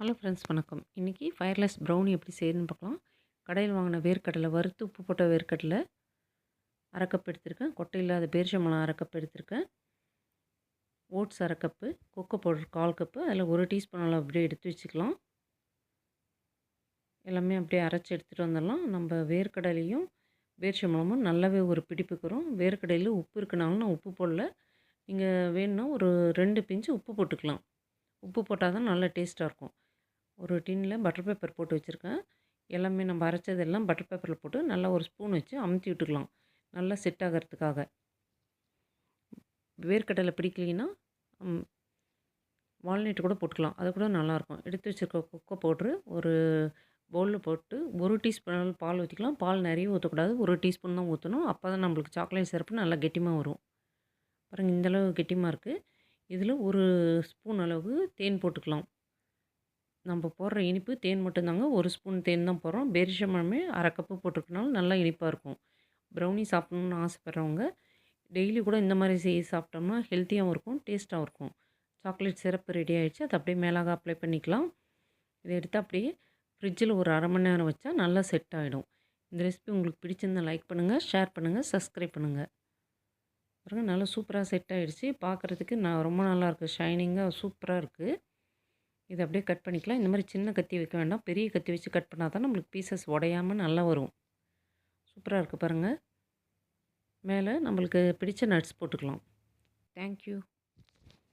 Hello friends வணக்கம். இன்றைக்கி wireless brownie எப்படி செய்யணும்னு பார்க்கலாம். கடையில் வாங்கின வேர்க்கடலை வறுத்து உப்பு போட்ட வேர்க்கடலை அரைக்கப் எடுத்திருக்கேன். கொட்டை இல்லாத பேரிச்சம்பழம் அரைக்கப் எடுத்திருக்கேன். ஓட்ஸ் அரைக்கப்பு கொக்கோ பவுடர் கால் கப்பு அதில் ஒரு டீஸ்பூன் அளவு அப்படியே எடுத்து வச்சுக்கலாம். எல்லாமே அப்படியே அரைச்சி எடுத்துகிட்டு வந்துடலாம். நம்ம வேர்க்கடலையும் பேரிச்சம்பழமும் நல்லாவே ஒரு பிடிப்புக்கிறோம். வேர்க்கடையில் உப்பு இருக்குனாலும் நான் உப்பு போடல. நீங்கள் வேணும்னா ஒரு ரெண்டு பிஞ்சு உப்பு போட்டுக்கலாம். உப்பு போட்டால் தான் நல்லா டேஸ்ட்டாக இருக்கும். ஒரு டின்னில் பட்டர் பேப்பர் போட்டு வச்சுருக்கேன். எல்லாமே நம்ம அரைச்சதெல்லாம் பட்டர் பேப்பரில் போட்டு நல்லா ஒரு ஸ்பூன் வச்சு அமுத்தி விட்டுக்கலாம். நல்லா செட் ஆகிறதுக்காக. வேர்க்கடலை பிடிக்கலைன்னா வால்நட் கூட போட்டுக்கலாம். அது கூட நல்லாயிருக்கும். எடுத்து வச்சுருக்க கொக்கோ போட்டு ஒரு பவுலில் போட்டு ஒரு டீஸ்பூன் பால் ஊற்றிக்கலாம் பால் நிறைய ஊற்றக்கூடாது ஒரு டீஸ்பூன் தான் ஊற்றணும் அப்போ தான் நம்மளுக்கு சாக்லேட் சிறப்பு நல்லா கெட்டியமாக வரும். பாருங்கள் இந்தளவு கெட்டியமாக இருக்குது இதில் ஒரு ஸ்பூன் அளவு தேன் போட்டுக்கலாம். நம்ம போடுற இனிப்பு தேன் மட்டும்தாங்க. ஒரு ஸ்பூன் தேன் தான் போடுறோம். பெரிஷமாமே அரை கப்பு போட்டிருக்கனால நல்லா இனிப்பாக இருக்கும். ப்ரௌனி சாப்பிட்ணுன்னு ஆசைப்பட்றவங்க டெய்லி கூட இந்த மாதிரி செய்ய சாப்பிட்டோம்னா ஹெல்த்தியாகவும் இருக்கும் டேஸ்ட்டாகவும் இருக்கும். சாக்லேட் சிறப்பு ரெடி ஆகிடுச்சு அதை அப்படியே மேலாக அப்ளை பண்ணிக்கலாம். இதை எடுத்து அப்படியே ஃப்ரிட்ஜில் ஒரு அரை மணி நேரம் வச்சா நல்லா செட் ஆகிடும் இந்த ரெசிபி உங்களுக்கு பிடிச்சிருந்தா லைக் பண்ணுங்கள் ஷேர் பண்ணுங்கள் சப்ஸ்கிரைப் பண்ணுங்கள் பாருங்கள் நல்லா சூப்பராக செட் ஆகிடுச்சு பார்க்குறதுக்கு நான் ரொம்ப நல்லாயிருக்கு ஷைனிங்காக சூப்பராக இருக்குது இதை அப்படியே கட் பண்ணிக்கலாம். இந்த மாதிரி சின்ன கத்தி வைக்க வேண்டாம். பெரிய கத்தி வச்சு கட் பண்ணால் தான் நம்மளுக்கு பீசஸ் உடையாமல் நல்லா வரும். சூப்பராக இருக்குது பாருங்கள் மேலே நம்மளுக்கு பிடிச்ச நட்ஸ் போட்டுக்கலாம். தேங்க்யூ